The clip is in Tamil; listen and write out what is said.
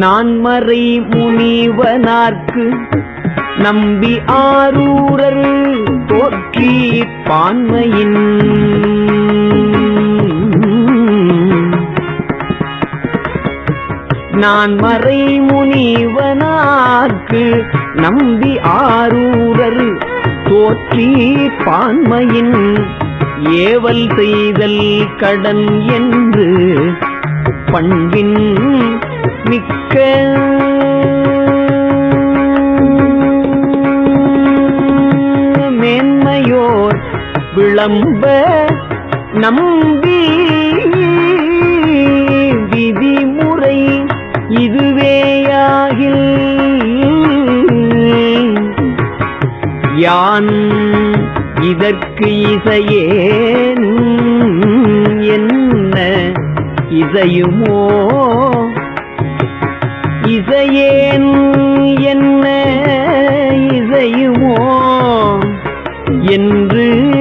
நான்மறை முனிவனார்க்கு நம்பி ஆரூரர் போற்றி பான்மையின் நான் மறை முனிவனார்க்கு நம்பி ஆரூரர் தோற்றி பான்மையின் ஏவல் செய்தல் கடன் என்று பண்பின் மிக்க மேன்மையோர் விளம்ப நம்பி விதிமுறை இதுவேயாகில். யான் இதற்கு இசையேன்? என்ன இசையுமோ என்று